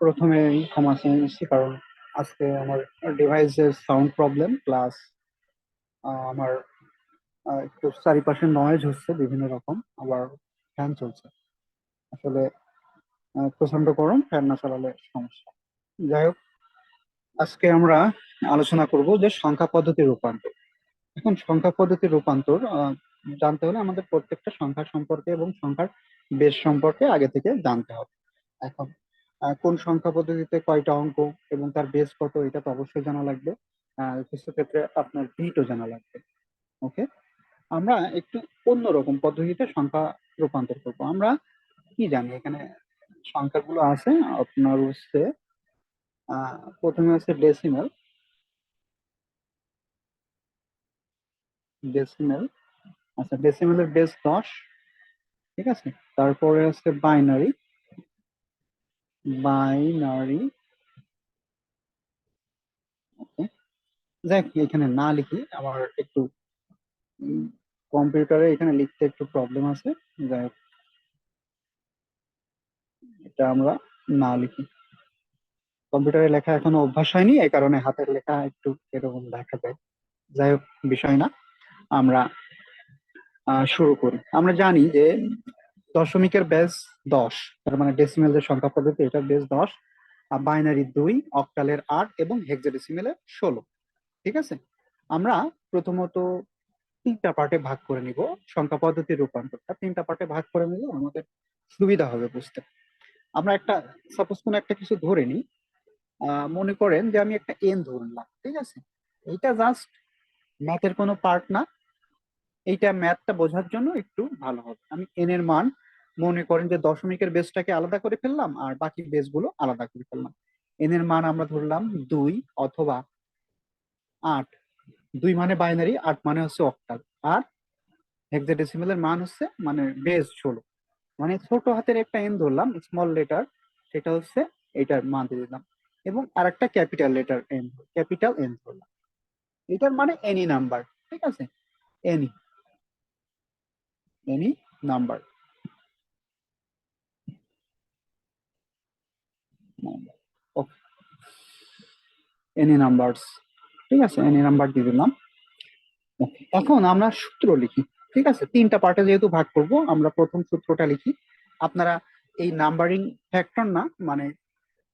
প্রথমে ক্ষমা চেয়ে নিচ্ছি, কারণ আজকে আমার ডিভাইসের সাউন্ড প্রবলেম প্লাস আমার একটু চারিপাশে নয়েজ হচ্ছে বিভিন্ন রকম, আবার ফ্যান চলছে। আসলে প্রচণ্ড গরম ফ্যান না চালালে সমস্যা। যাই হোক, আজকে আমরা আলোচনা করব যে সংখ্যা পদ্ধতির রূপান্তর। এখন সংখ্যা পদ্ধতির রূপান্তর জানতে হলে আমাদের প্রত্যেকটা সংখ্যা সম্পর্কে এবং সংখ্যার বেশ সম্পর্কে আগে থেকে জানতে হবে। এখন কোন সংখ্যা পদ্ধতিতে কয়টা অঙ্ক এবং তার বেস কত, এটা তো অবশ্যই জানা লাগবে। কিছু ক্ষেত্রে আপনার বিটও জানা লাগবে। ওকে আমরা একটু অন্যরকম পদ্ধতিতে সংখ্যা রূপান্তর করব। আমরা কি জানি, এখানে সংখ্যাগুলো আছে, আপনার হচ্ছে প্রথমে আছে ডেসিমেল ডেসিমেল আচ্ছা ডেসিমেলের বেস দশ, ঠিক আছে? তারপরে আছে বাইনারি বাইনারি যাক, এখানে না লিখি আমার একটু কম্পিউটারে এখানে লিখতে একটু প্রবলেম আছে। যাই এটা আমরা না লিখি। কম্পিউটারে লেখা এখনও অভ্যাস হয়নি, এই কারণে হাতের লেখা একটু এরকম দেখা যায়। যাই হোক, বিষয় না। আমরা শুরু করি। আমরা জানি যে দশমিকের বেস দশ, তার মানে ডেসিমেল যে সংখ্যা পদ্ধতি এটার বেস দশ, আর বাইনারি দুই অক্টালের আট এবং হেক্সাডেসিমেলের ষোলো। ঠিক আছে? আমরা প্রথমত তিনটা পার্টে ভাগ করে নিব। সংখ্যা পদ্ধতির রূপান্তরটা তিনটা পার্টে ভাগ করে নিলে আমাদের সুবিধা হবে বুঝতে। আমরা একটা সাপোজ কোনো একটা কিছু ধরে নিই। মনে করেন যে আমি একটা এন ধরলাম ঠিক আছে? এইটা জাস্ট ম্যাথের কোনো পার্ট না। এইটা ম্যাথটা বোঝার জন্য একটু ভালো হবে। আমি এন এর মান মনে করেন যে দশমিকের বেসটাকে আলাদা করে ফেললাম আর বাকি বেসগুলো আলাদা করে ফেললাম। এন এর মান আমরা ধরলাম দুই অথবা আট। দুই মানে বাইনারি আট মানে হচ্ছে অক্টাল আর হেক্সাডেসিমেলের মান হচ্ছে মানে বেস ষোলো। মানে ছোট হাতের একটা এন ধরলাম স্মল লেটার সেটা হচ্ছে এটার মান দিয়ে দিলাম। এবং আর একটা capital letter N capital N ধরলাম। এটার মানে এনি নাম্বার ঠিক আছে? Any any number okay. Any numbers ঠিক আছে এনি নাম্বার দিয়ে দিলাম। এখন আমরা সূত্র লিখি। ঠিক আছে, তিনটা পার্টে যেহেতু ভাগ করব, আমরা প্রথম সূত্রটা লিখি। আপনারা এই নাম্বারিং ফ্যাক্টর না মানে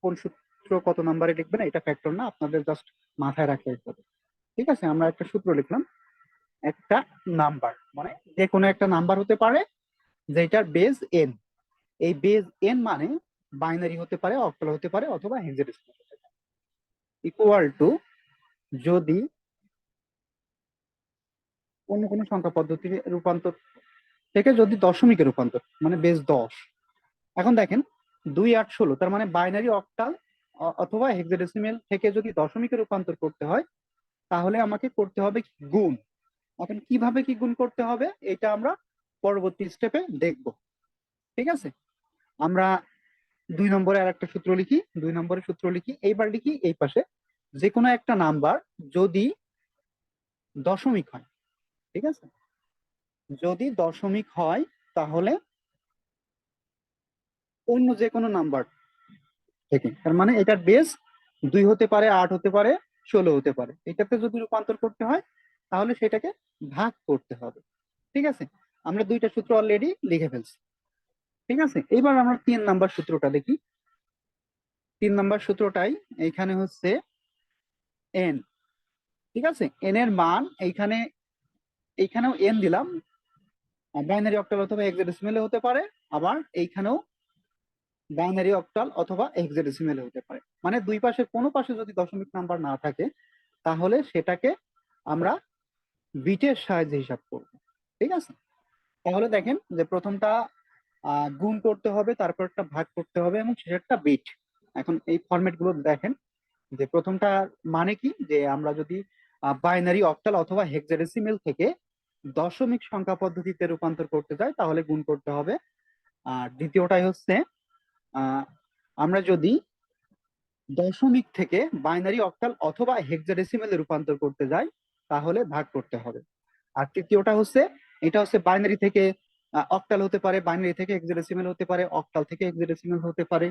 কোন সূত্র কত নাম্বারে লিখবেন, এটা ফ্যাক্টর না, আপনাদের জাস্ট মাথায় রাখলে হবে। ঠিক আছে, আমরা একটা সূত্র লিখলাম। একটা নাম্বার মানে যে কোনো একটা নাম্বার হতে পারে, যেটার বেজ এন এই বেজ এন মানে বাইনারি হতে পারে অক্টাল হতে পারে, অথবা হেক্সাডেসিমাল হতে পারে। ইকুয়াল টু যদি অন্য কোনো সংখ্যা পদ্ধতির রূপান্তর থেকে যদি দশমিকে রূপান্তর মানে বেশ দশ। এখন দেখেন, দুই আট ষোলো, তার মানে বাইনারি অক্টাল অথবা হেক্সাডেসিমেল থেকে যদি দশমিকে রূপান্তর করতে হয়, তাহলে আমাকে করতে হবে? গুণ। এখন কীভাবে কি গুণ করতে হবে? এটা আমরা পরবর্তী স্টেপে দেখব। ঠিক আছে? আমরা দুই নম্বরে আর একটা সূত্র লিখি, দুই নম্বরে সূত্র লিখি, এইবার লিখি এই পাশে। যে কোনো একটা নাম্বার যদি দশমিক হয়, ঠিক আছে? যদি দশমিক হয়, তাহলে অন্য যে কোনো নাম্বার থেকে, তার মানে এটার বেস দুই হতে পারে, আট হতে পারে, ষোলো হতে পারে। এটাতে যদি রূপান্তর করতে হয়, তাহলে সেটাকে ভাগ করতে হবে। ঠিক আছে? আমরা দুইটা সূত্র অলরেডি লিখে ফেলছি। ঠিক আছে? এবার আমরা তিন নাম্বার সূত্রটা দেখি। তিন নাম্বার সূত্রটাই এইখানে হচ্ছে এন ঠিক আছে? এন এর মান এইখানে, এইখানেও এন দিলাম। বাইনারি অক্টাল অথবা হেক্সাডেসিমেলে হতে পারে, আবার এইখানেও বাইনারি অক্টাল অথবা হেক্সাডেসিমেলে হতে পারে। মানে দুই পাশে কোনো পাশে যদি দশমিক নাম্বার না থাকে, তাহলে সেটাকে আমরা বিটের সাহায্যে হিসাব করব, ঠিক আছে? তাহলে দেখেন যে প্রথমটা গুণ করতে হবে, তারপর একটা ভাগ করতে হবে এবং শেষেরটা বিট এখন এই ফরম্যাটগুলো দেখেন, যে প্রথমটা মানে কি? যে আমরা যদি বাইনারি অক্টাল অথবা হেক্সাডেসিমেল থেকে দশমিক সংখ্যা পদ্ধতিতে রূপান্তর করতে যাই, তাহলে গুণ করতে হবে। আর দ্বিতীয়টাই হচ্ছে আমরা যদি দশমিক থেকে বাইনারি অক্টাল অথবা হেক্সাডেসিমেলে রূপান্তর করতে যাই, তাহলে ভাগ করতে হবে। আর তৃতীয়টা হচ্ছে, এটা হচ্ছে বাইনারি থেকে অক্টাল হতে পারে বাইনারি থেকে হেক্সাডেসিমেল হতে পারে অক্টাল থেকে হেক্সাডেসিমেল হতে পারে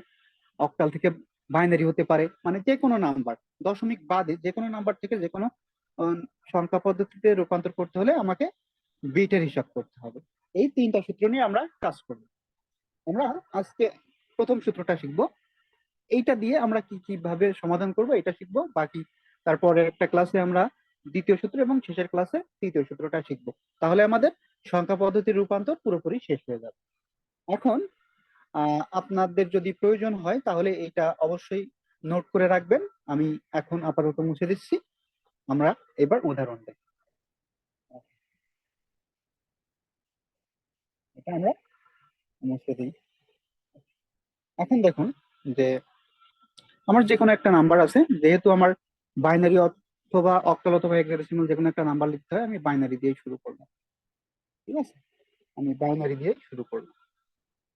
অক্টাল থেকে বাইনারি হতে পারে মানে যে কোনো নাম্বার দশমিক বাদে যে কোনো নাম্বার থেকে যে কোনো সংখ্যা পদ্ধতিতে রূপান্তর করতে হলে আমাকে বিটের হিসাব করতে হবে। এই তিনটা সূত্র নিয়ে আমরা কাজ করব। আমরা আজকে প্রথম সূত্রটা শিখব। এইটা দিয়ে আমরা কি কীভাবে সমাধান করব এটা শিখব। বাকি তারপরে একটা ক্লাসে আমরা দ্বিতীয় সূত্র এবং শেষের ক্লাসে তৃতীয় সূত্রটা শিখব। তাহলে আমাদের সংখ্যা পদ্ধতির রূপান্তর পুরোপুরি শেষ হয়ে যাবে। এখন আপনাদের যদি প্রয়োজন হয়, তাহলে এটা অবশ্যই নোট করে রাখবেন। আমি এখন আপাতত মুছে দিচ্ছি। আমরা এবার উদাহরণ দেখ। এটা আমরা মুছে দিই। এখন দেখুন যে, আমার যে কোনো একটা নাম্বার আছে। যেহেতু আমার বাইনারি অথবা অক্টাল অথবা হেক্সাডেসিমাল যে কোনো একটা নাম্বার লিখতে হয়, আমি বাইনারি দিয়ে শুরু করব। ঠিক আছে? আমি বাইনারি দিয়ে শুরু করব।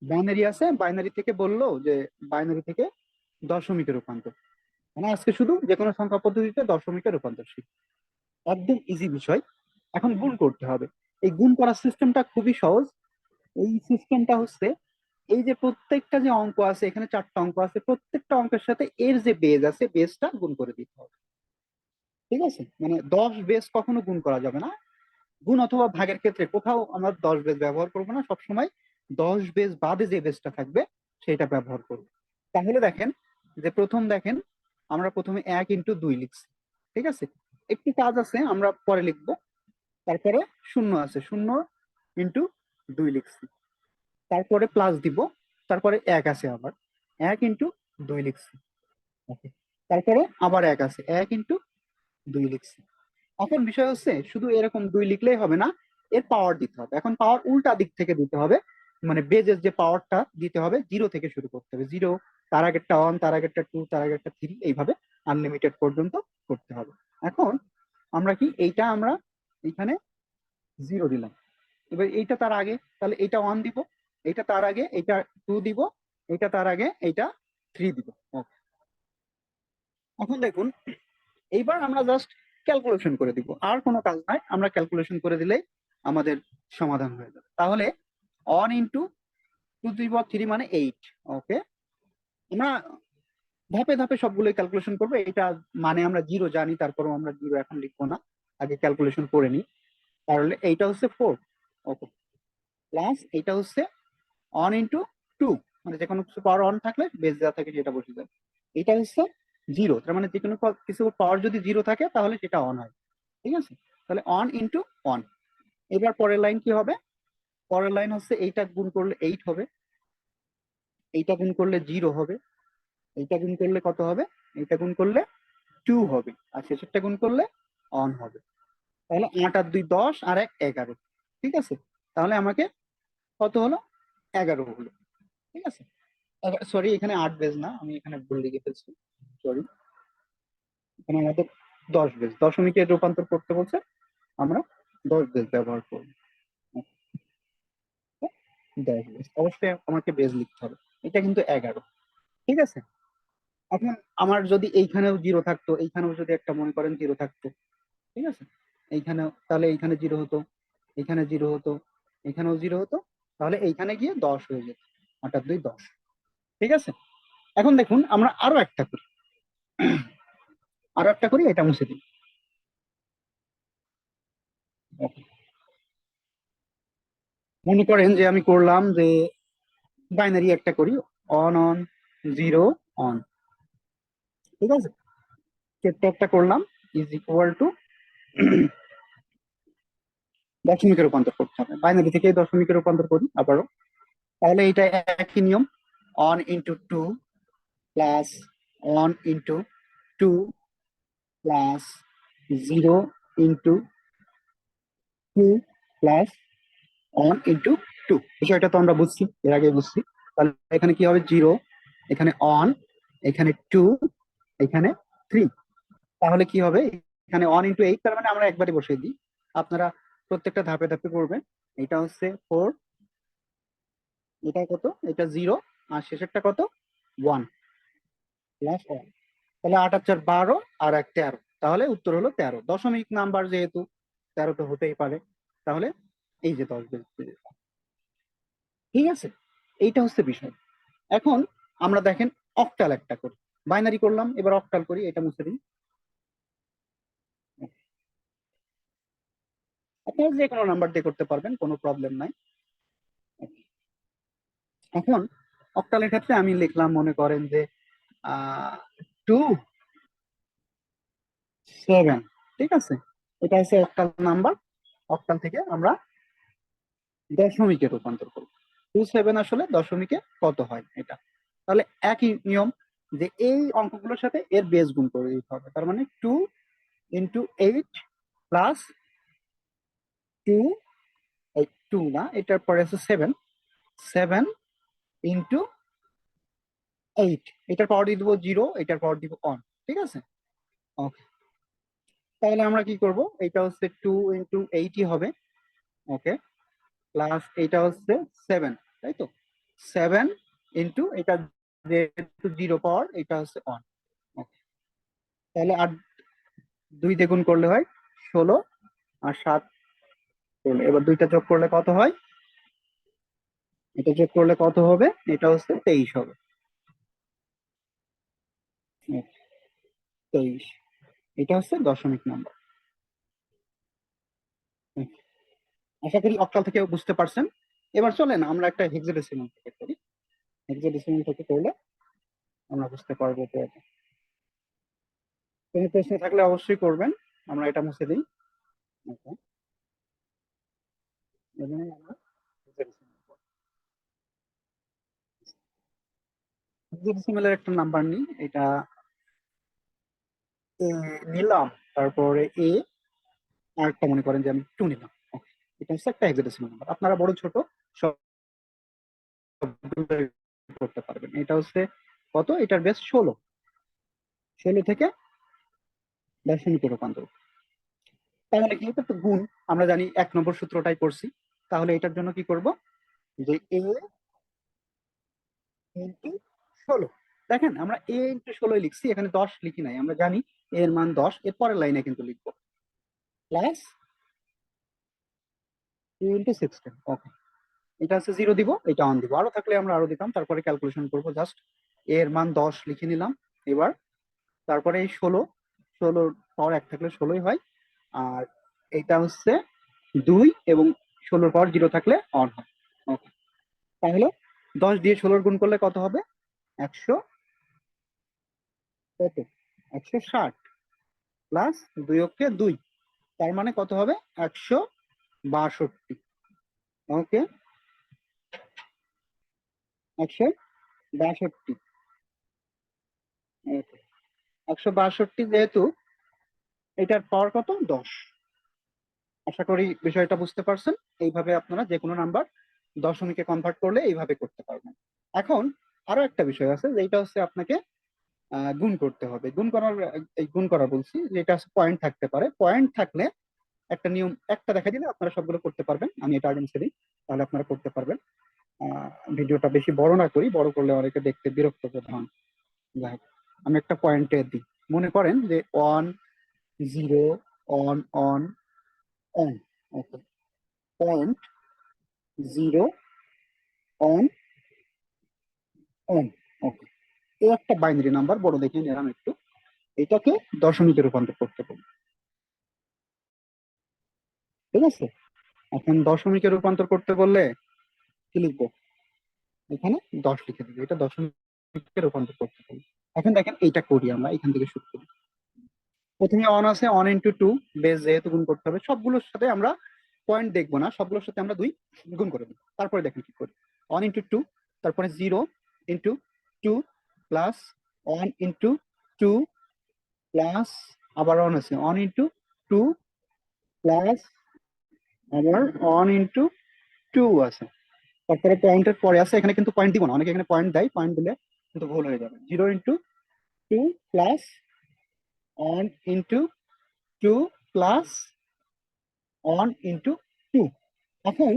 বাইনারি আছে বাইনারি থেকে বলল যে বাইনারি থেকে দশমিকের রূপান্তর। মানে আজকে শুধু যে কোনো সংখ্যা পদ্ধতিতে দশমিকের রূপান্তর শিখব। একদম ইজি বিষয়। এখন গুণ করতে হবে। এই গুণ করার সিস্টেমটা খুবই সহজ। এই সিস্টেমটা হচ্ছে এই যে প্রত্যেকটা যে অঙ্ক আছে, এখানে চারটা অঙ্ক আছে, প্রত্যেকটা অঙ্কের সাথে এর যে বেজ আছে বেজটা গুণ করে দিতে হবে। ঠিক আছে? মানে দশ বেজ কখনো গুণ করা যাবে না। গুণ অথবা ভাগের ক্ষেত্রে কোথাও আমরা দশ বেজ ব্যবহার করব না, সবসময় দশ বেজ বাদে যে বেজটা থাকবে সেটা ব্যবহার করব। তাহলে দেখেন যে প্রথম দেখেন আমরা প্রথমে এক ইন্টু দুই লিখছি, ঠিক আছে? একটি কাজ আছে, আমরা পরে লিখব। তারপরে শূন্য আছে, শূন্য ইন্টু দুই লিখছি। তারপরে প্লাস দিব, তারপরে এক আছে আবার। এক ইন্টু দুই লিখছি। তারপরে আবার এক আছে, এক ইন্টু দুই লিখছি। এখন বিষয় হচ্ছে শুধু এরকম দুই লিখলেই হবে না, এর পাওয়ার দিতে হবে। এখন পাওয়ার উল্টা দিক থেকে দিতে হবে। মানে বেজের যে পাওয়ারটা দিতে হবে জিরো থেকে শুরু করতে হবে। জিরো তার আগেরটা ওয়ান তার আগেরটা টু তার আগেরটা থ্রি এইভাবে আনলিমিটেড পর্যন্ত করতে হবে। এখন আমরা কি এইটা আমরা এখানে জিরো দিলাম। এবার এইটা তার আগে, তাহলে এইটা ওয়ান দিব, এইটা তার আগে এইটা টু দিব, এইটা তার আগে এইটা থ্রি দিব। ওকে এখন দেখুন, এইবার আমরা জাস্ট ক্যালকুলেশন করে দিব। আর কোনো কাজ নাই, আমরা ক্যালকুলেশন করে দিলেই আমাদের সমাধান হয়ে যাবে। তাহলে অন ইন্টু টু দিব থ্রি মানে এইট ওকে আমরা ধাপে ধাপে সবগুলোই ক্যালকুলেশন করব, এটা মানে আমরা জিরো জানি, তারপরেও আমরা জিরো এখন লিখব না, আগে ক্যালকুলেশন করে নিই। তাহলে এইটা হচ্ছে ফোর ওকে প্লাস এটা হচ্ছে অন ইন্টু টু মানে যে কোনো কিছু পাওয়ার অন থাকলে বেস দেওয়া থাকে সেটা বসে যাবে। এটা হচ্ছে জিরো তার মানে যে কোনো কিছু পাওয়ার যদি জিরো থাকে, তাহলে সেটা অন হয়, ঠিক আছে? তাহলে অন ইন্টু অন এবার পরের লাইন কি হবে? পরের লাইন হচ্ছে এইটা গুণ করলে এইট হবে, এইটা গুণ করলে জিরো হবে, এইটা গুণ করলে কত হবে? এইটা গুণ করলে টু হবে, আর শেষেরটা গুণ করলে অন হবে। তাহলে আট আর দুই দশ আর এক এগারো, ঠিক আছে? তাহলে আমাকে কত হলো? এগারো হলো, ঠিক আছে? সরি এখানে আট বেজ না, আমি এখানে ভুল লিখে ফেলছি সরি এখানে আমাদের দশ বেজ দশমিকের রূপান্তর করতে বলছে, আমরা দশ বেজ ব্যবহার করব। দশ বেজ অবশ্যই আমাকে বেজ লিখতে হবে, এটা কিন্তু এগারো, ঠিক আছে? এখন আমার যদি এইখানেও জিরো থাকতো, এইখানেও যদি একটা মনে করেন জিরো থাকতো, ঠিক আছে? এইখানেও, তাহলে এইখানে জিরো হতো এইখানে জিরো হতো, এখানেও জিরো হতো, তাহলে এইখানে গিয়ে দশ হয়ে যেত আর দুই দশ। ঠিক আছে? এখন দেখুন, আমরা আরও একটা করি। আরও একটা করি, এটা মুছে দিই। মনে করেন যে আমি করলাম যে বাইনারি একটা করি অন অন জিরো অন ঠিক আছে? ক্ষেত্রে একটা করলাম ইজ ইকুয়াল টু দশমিকে রূপান্তর করতে হবে। বাইনারি থেকে দশমিকে রূপান্তর করি আবারও। তাহলে এটা একই নিয়ম। One into two plus one into two plus zero into two plus one into two বিষয়টা তো আমরা বুঝছি, এর আগে বুঝছি। তাহলে এখানে কি হবে? জিরো এখানে অন এখানে টু এখানে থ্রি তাহলে কি হবে? এখানে ওয়ান ইন্টু এইট তার মানে আমরা একবারে বসিয়ে দিই। আপনারা প্রত্যেকটা ধাপে ধাপে করবেন। এটা হচ্ছে ফোর এটা কত? এটা জিরো আর শেষেরটা কত? ওয়ান প্লাস ওয়ান তাহলে আট আর চার বারো আর এক তেরো। তাহলে উত্তর হলো তেরো। দশমিক নাম্বার যেহেতু, তেরো তো হতেই পারে। তাহলে এই যে দশ ঠিক আছে? এইটা হচ্ছে বিষয়। এখন আমরা দেখেন অক্টাল একটা করি। বাইনারি করলাম, এবার অক্টাল করি, এটা মুছে দিই। আপনারা যে কোনো নাম্বার দিয়ে করতে পারবেন, কোনো প্রবলেম নাই। এখন অক্টালের ক্ষেত্রে আমি লিখলাম, মনে করেন যে টু সেভেন, ঠিক আছে? এটা হচ্ছে অক্টাল নাম্বার। অক্টাল থেকে আমরা দশমিকে রূপান্তর করব। টু সেভেন আসলে দশমিকে কত হয় এটা? তাহলে একই নিয়ম যে এই অঙ্কগুলোর সাথে এর বেস গুণ করে দিতে হবে। তার মানে two into eight plus two এই টু না, এটার পরে আছে সেভেন সেভেন ইন্টু এইট এটার পাওয়ার দিয়ে দেবো জিরো এটার পাওয়ার দিব অন ঠিক আছে? ওকে তাহলে আমরা কি করব? এটা হচ্ছে টু ইন্টু এইটই হবে ওকে প্লাস এটা হচ্ছে সেভেন তাই তো? সেভেন ইন্টু এটা যেহেতু জিরো পাওয়ার এটা হচ্ছে অন ওকে তাহলে আর দুই গুণ করলে হয় ষোলো, আর সাত এবার দুইটা যোগ করলে কত হয়? এটা যোগ করলে কত হবে? এটা হচ্ছে তেইশ হবে। তেইশ। এটা হচ্ছে দশমিক নাম্বার আশা করি অক্টাল থেকে বুঝতে পারছেন। এবার চলেন, আমরা একটা হেক্সাডেসিমাল থেকে করি। হেক্সাডেসিমাল থেকে করলে আমরা বুঝতে পারব তো কোনো প্রশ্ন থাকলে অবশ্যই করবেন। আমরা এটা মুছে দিই. এখানে আমরা hexadecimal করব। একটা নাম্বার এটা নিলাম, তারপরে এ আর একটা মনে করেন যে আমি টু নিলাম এটা হচ্ছে একটা নাম্বার আপনারা বড় ছোট করতে পারবেন, এটা হচ্ছে কত? এটার বেস ষোলো ষোলো থেকে দশমিকে রূপান্তর তাহলে কি? এটা তো গুণ, আমরা জানি এক নম্বর সূত্রটাই করছি, তাহলে এটার জন্য কি করব? যে এ ষোলো। দেখেন, আমরা এ ইন্টু ষোলোই লিখছি, এখানে দশ লিখি নাই, আমরা জানি এর মান দশ এর পরের লাইনে কিন্তু লিখব। Plus okay. এটা হচ্ছে জিরো দিব, এটা অন দিব। আরও থাকলে আমরা আরও দিতাম, তারপরে ক্যালকুলেশন করব, জাস্ট এর মান দশ লিখে নিলাম, এবার তারপরে এই ষোলো, ষোলোর পর এক থাকলে ষোলোই হয়, আর এটা হচ্ছে দুই এবং ষোলোর পর জিরো থাকলে অন হয়, ওকে। তাহলে দশ দিয়ে ষোলোর গুণ করলে কত হবে? একশো কত? একশো ষাট প্লাস দুই অক্ষে দুই। তার মানে কত হবে? একশো বাষট্টি। ওকে একশো বাষট্টি। একশো বাষট্টি যেহেতু, এটার পাওয়ার কত? দশ। আশা করি বিষয়টা বুঝতে পারছেন। এইভাবে আপনারা যে কোনো নাম্বার দশমিকে কনভার্ট করলে এইভাবে করতে পারবেন। এখন আরও একটা বিষয় আছে যেটা হচ্ছে আপনাকে গুণ করতে হবে। গুণ করার, এই গুণ করা বলছি যেটা হচ্ছে পয়েন্ট থাকতে পারে। পয়েন্ট থাকলে একটা নিয়ম, একটা দেখা দিলে আপনারা সবগুলো করতে পারবেন। আমি এটা আগে দিই তাহলে আপনারা করতে পারবেন। ভিডিওটা বেশি বড় না করি, বড় করলে অনেকে দেখতে বিরক্ত হন। যাই আমি একটা পয়েন্টে দিই। মনে করেন যে one zero one one one okay point zero one one okay এই একটা বাইনারি নাম্বার বড় দেখে নিলাম একটু। এটাকে দশমিকে রূপান্তর করতে পারি ঠিক আছে? এখন দশমিকে রূপান্তর করতে বললে কি লিখব? এখানে দশ লিখে দিবি। এটা দশমিকে রূপান্তর করতে পারি এখন দেখেন এইটা করি আমরা, এখান থেকে শুরু করি। প্রথমে অন আছে অন ইন্টু টু বেস যেহেতু গুণ করতে হবে। সবগুলোর সাথে আমরা পয়েন্ট দেখব না, সবগুলোর সাথে আমরা দুই গুণ করে দিই তারপরে দেখেন কি করি। অন ইন্টু টু তারপরে zero into two plus one into two plus আবার অন আছে অন ইন্টু টু প্লাস আবার অন ইন্টু টু আছে। তারপরে পয়েন্টের পরে আছে, এখানে কিন্তু পয়েন্ট দিব না, অনেকে এখানে পয়েন্ট দেয় পয়েন্ট দিলে কিন্তু ভুল হয়ে যাবে। Zero into two plus one into two plus one into two এখন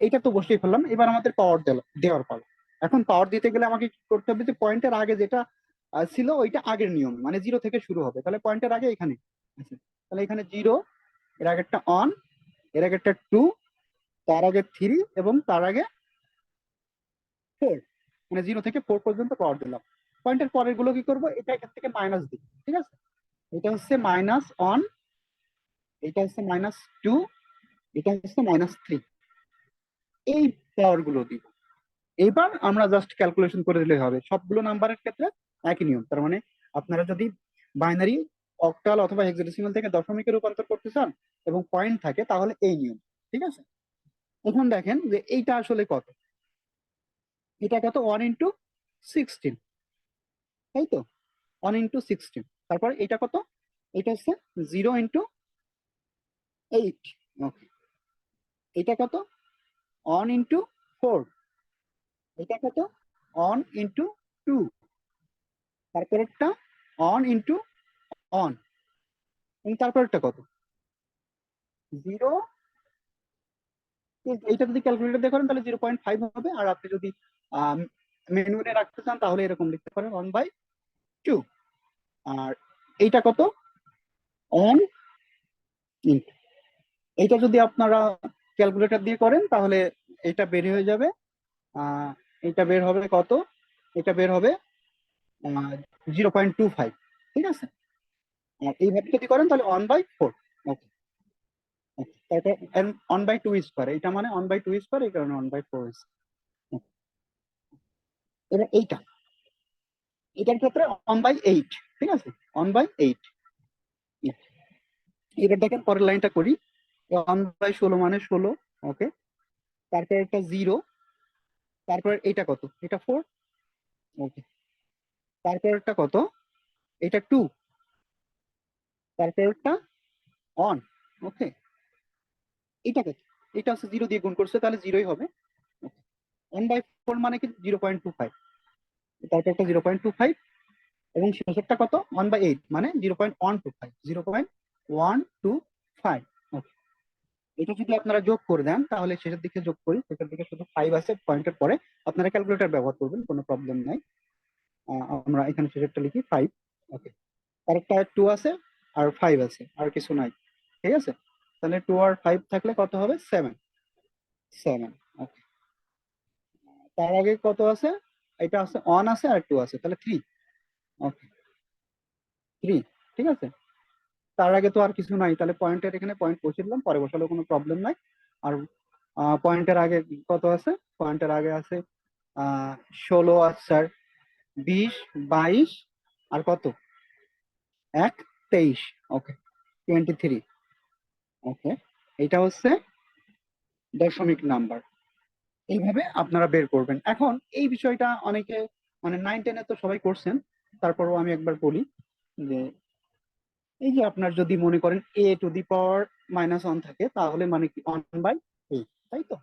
এইটা তো বসিয়ে ফেললাম, এবার আমাদের পাওয়ার দেওয়ার পাওয়ার এখন পাওয়ার দিতে গেলে আমাকে কি করতে হবে যে পয়েন্টের আগে যেটা ছিল ওইটা আগের নিয়ম মানে জিরো থেকে শুরু হবে। তাহলে পয়েন্টের আগে এখানে। আছে তাহলে এখানে জিরো এর আগে একটা অন এর আগে একটা টু তার আগে থ্রি এবং তার আগে ফোর মানে জিরো থেকে ফোর পর্যন্ত পাওয়ার দিলাম। পয়েন্টের পরেরগুলো কি করব? এটা এখান থেকে মাইনাস দিই, ঠিক আছে? এটা হচ্ছে মাইনাস অন এটা হচ্ছে মাইনাস টু এটা হচ্ছে মাইনাস থ্রি এই পাওয়ারগুলো দিব। এবার আমরা জাস্ট ক্যালকুলেশন করে দিলেই হবে। সবগুলো নাম্বারের ক্ষেত্রে একই নিয়ম। তার মানে আপনারা যদি বাইনারি অক্টাল অথবা হেক্সাডেসিমাল থেকে দশমিকে রূপান্তর করতে চান এবং পয়েন্ট থাকে, তাহলে এই নিয়ম। ঠিক আছে? এখন দেখেন যে এইটা আসলে কত? এটা কত? ওয়ান ইন্টু সিক্সটিন তাই তো? ওয়ান ইন্টু সিক্সটিন তারপর এটা কত? এটা হচ্ছে জিরো ইন্টু এইট ওকে এটা কত? অন ইন্টু ফোর এটা কত? অন ইন্টু টু তারপরেরটা অন ইন্টু অন তারপরেরটা কত? জিরো এইটা যদি ক্যালকুলেটর দিয়ে করেন তাহলে জিরো পয়েন্ট ফাইভ হবে। আর আপনি যদি মেনুতে রাখতে চান তাহলে এরকম লিখতে পারেন ওয়ান বাই টু আর এইটা কত? অন ইন্টু এইটা যদি আপনারা ক্যালকুলেটর দিয়ে করেন তাহলে এটা বের হয়ে যাবে। আহ, এটা বের হবে কত? এটা বের হবে জিরো পয়েন্ট টু ফাইভ ঠিক আছে? এইভাবে যদি করেন তাহলে ওয়ান বাই ফোর ওকে তারপর ওয়ান বাই টু স্কোয়ার এটা মানে ওয়ান বাই টু স্কোয়ার এই কারণে ওয়ান বাই ফোর এবার এইটা, এটার ক্ষেত্রে ওয়ান বাই এইট ঠিক আছে? ওয়ান বাই এইট এবার দেখেন পরের লাইনটা করি ওয়ান বাই ষোলো মানে ষোলো ওকে তারপর একটা জিরো তারপর এটা কত? এটা ফোর ওকে তারপরটা কত? এটা টু তারপরটা অন ওকে এটা কত? এটা হচ্ছে জিরো দিয়ে গুণ করছে, তাহলে জিরোই হবে। ওয়ান বাই ফোর মানে কি? জিরো পয়েন্ট টু ফাইভ তারপর একটা জিরো পয়েন্ট টু ফাইভ এবং শেষেরটা কত? ওয়ান বাই এইট মানে zero point one two five zero point one two five এটা যদি আপনারা যোগ করে দেন, তাহলে শেষের দিকে যোগ করি শেষের দিকে শুধু ফাইভ আছে পয়েন্টের পরে আপনারা ক্যালকুলেটর ব্যবহার করবেন, কোনো প্রবলেম নাই। আমরা এখানে শেষেরটা লিখি ফাইভ ওকে আরেকটা টু আছে আর ফাইভ আছে আর কিছু নাই, ঠিক আছে? তাহলে টু আর ফাইভ থাকলে কত হবে? সেভেন সেভেন ওকে তার আগে কত আছে এটা আছে অন আছে আর টু আছে তাহলে থ্রি ওকে থ্রি ঠিক আছে? তার আগে তো আর কিছু নাই। তাহলে পয়েন্টের এখানে পয়েন্ট বসিয়ে দিলাম, পরে বসালেও কোনো প্রবলেম নাই। আর পয়েন্টের আগে কত আছে? পয়েন্টের আগে আছে ষোলো আর চার বিশ, বাইশ, আর কত? এক, তেইশ। ওকে টোয়েন্টি থ্রি ওকে এটা হচ্ছে দশমিক নাম্বার এইভাবে আপনারা বের করবেন। এখন এই বিষয়টা অনেকে মানে নাইন টেনে তো সবাই করছেন, তারপরও আমি একবার বলি যে এই যে আপনার যদি মনে করেন A to the power minus one থাকে, তাহলে মানে কি ওয়ান বাই এইট তাই তো?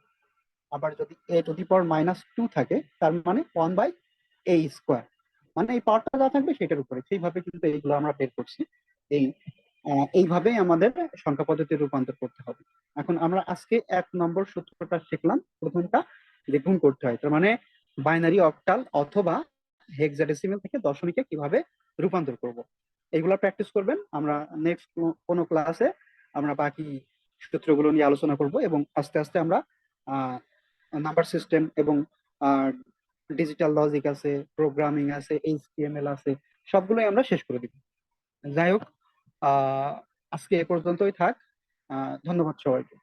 আবার যদি A to the power minus two থাকে, তার মানে ওয়ান বাই এ স্কোয়ার মানে এই পাওয়ারটা যা থাকবে সেটার উপরে। সেইভাবে কিন্তু এইগুলো আমরা বের করছি। এই এইভাবেই আমাদের সংখ্যা পদ্ধতির রূপান্তর করতে হবে। এখন আমরা আজকে এক নম্বর সূত্রটা শিখলাম। প্রথমটা গুণ করতে হয়। তার মানে বাইনারি অক্টাল অথবা হেক্সাডেসিমাল থেকে দশমিকে কীভাবে রূপান্তর করব? এগুলা প্র্যাকটিস করবেন। আমরা নেক্সট কোনো ক্লাসে আমরা বাকি সূত্রগুলো নিয়ে আলোচনা করব এবং আস্তে আস্তে আমরা নাম্বার সিস্টেম এবং ডিজিটাল লজিক আছে প্রোগ্রামিং আছে এইচটিএমএল আছে, সবগুলোই আমরা শেষ করে দিব। যাই হোক আজকে এ পর্যন্তই থাক। ধন্যবাদ সবাইকে।